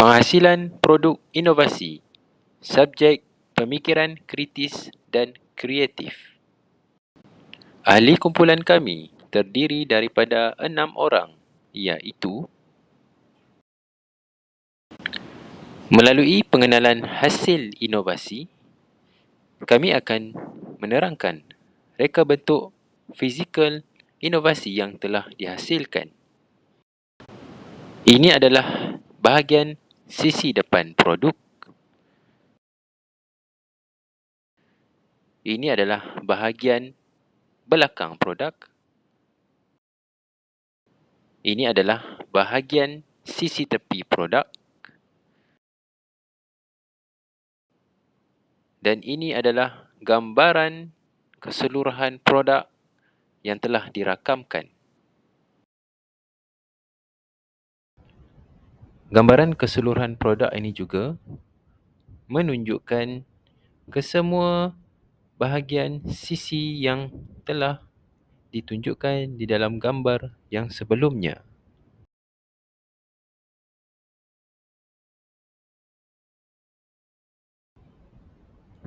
Penghasilan produk inovasi. Subjek pemikiran kritis dan kreatif. Ahli kumpulan kami terdiri daripada enam orang, iaitu Melalui pengenalan hasil inovasi, kami akan menerangkan reka bentuk fizikal inovasi yang telah dihasilkan. Ini adalah bahagian sisi depan produk. Ini adalah bahagian belakang produk. Ini adalah bahagian sisi tepi produk. Dan ini adalah gambaran keseluruhan produk yang telah dirakamkan. Gambaran keseluruhan produk ini juga menunjukkan kesemua bahagian sisi yang telah ditunjukkan di dalam gambar yang sebelumnya.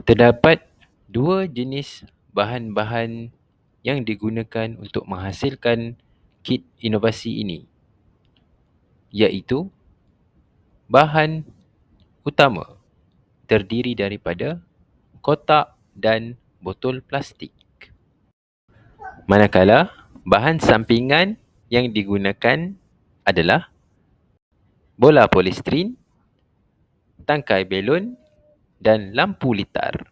Terdapat dua jenis bahan-bahan yang digunakan untuk menghasilkan kit inovasi ini, iaitu bahan utama terdiri daripada kotak dan botol plastik. Manakala bahan sampingan yang digunakan adalah bola polistiren, tangkai belon dan lampu litar.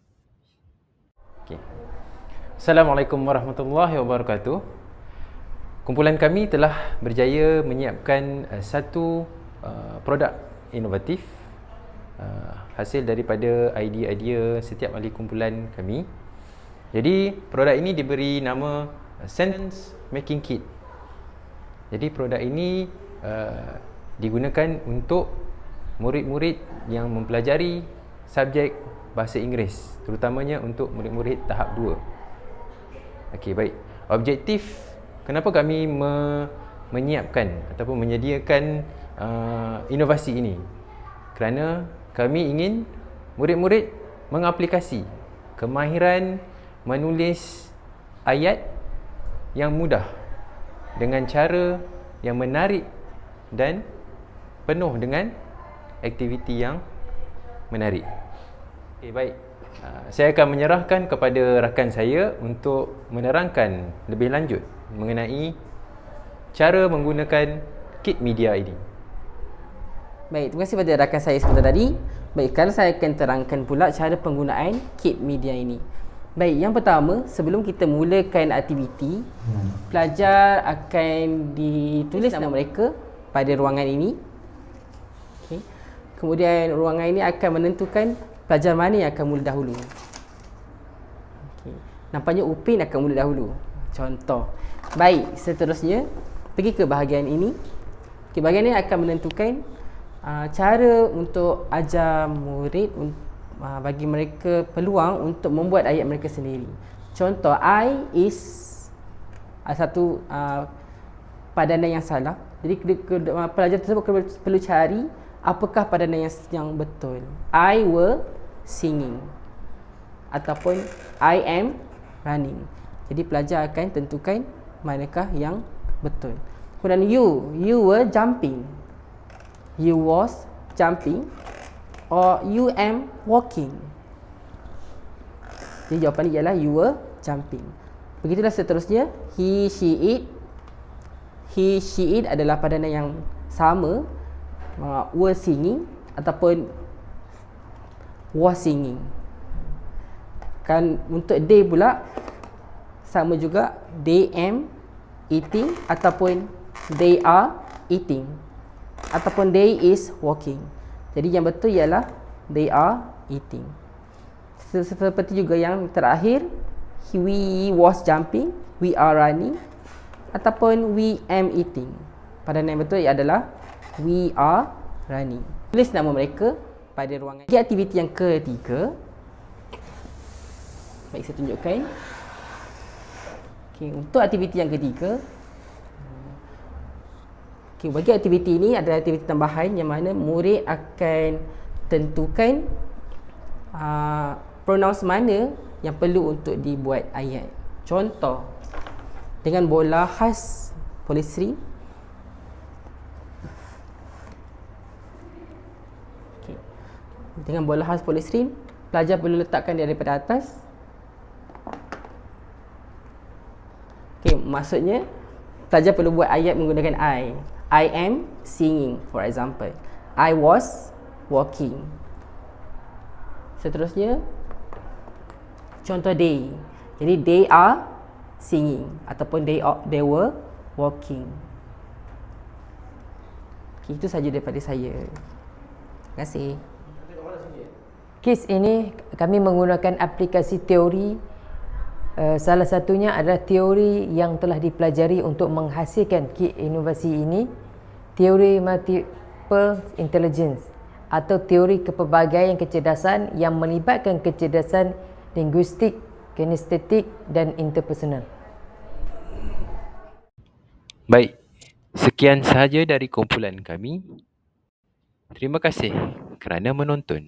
Assalamualaikum warahmatullahi wabarakatuh. Kumpulan kami telah berjaya menyiapkan uh, satu uh, produk inovatif uh, hasil daripada idea-idea setiap ahli kumpulan kami. Jadi produk ini diberi nama uh, Sense Making Kit. Jadi produk ini uh, digunakan untuk murid-murid yang mempelajari subjek bahasa Inggeris terutamanya untuk murid-murid tahap 2. Okey, baik. Objektif kenapa kami me- menyiapkan ataupun menyediakan uh, inovasi ini? Kerana kami ingin murid-murid mengaplikasi kemahiran menulis ayat yang mudah dengan cara yang menarik dan penuh dengan aktiviti yang menarik. Okay, baik. Uh, saya akan menyerahkan kepada rakan saya untuk menerangkan lebih lanjut mengenai cara menggunakan kit media ini. Baik, terima kasih kepada rakan saya sebentar tadi. Baik, sekarang saya akan terangkan pula cara penggunaan kit media ini. Baik, yang pertama, sebelum kita mulakan aktiviti, hmm. pelajar akan ditulis nama mereka pada ruangan ini. Okay. Kemudian ruangan ini akan menentukan pelajar mana yang akan mula dahulu. Okay. Nampaknya Upin akan mula dahulu. Contoh. Baik, seterusnya pergi ke bahagian ini. Okay, bahagian ini akan menentukan uh, cara untuk ajar murid uh, bagi mereka peluang untuk membuat ayat mereka sendiri. Contoh, I is uh, satu uh, padanan yang salah. Jadi uh, pelajar tersebut perlu cari apakah padanan yang, yang betul. I were singing ataupun I am running. Jadi pelajar akan tentukan manakah yang betul. Kemudian you, you were jumping. You was jumping or you am walking. Jadi jawapan dia ialah you were jumping. Begitulah seterusnya he, she, it. He, she, it adalah padanan yang sama uh, were singing ataupun was singing. Kan untuk they pula sama juga they am eating ataupun they are eating ataupun they is walking. Jadi yang betul ialah they are eating. Seperti juga yang terakhir we was jumping, we are running ataupun we am eating. Pada yang betul adalah we are running. Tulis nama mereka pada ruangan. Di aktiviti yang ketiga. Baik saya tunjukkan. Okey, untuk aktiviti yang ketiga Okay, bagi aktiviti ini adalah aktiviti tambahan yang mana murid akan tentukan uh, pronouns mana yang perlu untuk dibuat ayat. Contoh, dengan bola khas polistri. Okay. Dengan bola khas polistri, pelajar perlu letakkan dia daripada atas. Okay, maksudnya pelajar perlu buat ayat menggunakan I. I am singing, for example. I was walking. Seterusnya, contoh they. Jadi they are singing ataupun they are, they were walking. Okay, itu saja daripada saya. Terima kasih. Kes ini kami menggunakan aplikasi teori uh, salah satunya adalah teori yang telah dipelajari untuk menghasilkan kit inovasi ini teori multiple intelligence atau teori kepelbagaian kecerdasan yang melibatkan kecerdasan linguistik, kinestetik dan interpersonal. Baik, sekian sahaja dari kumpulan kami. Terima kasih kerana menonton.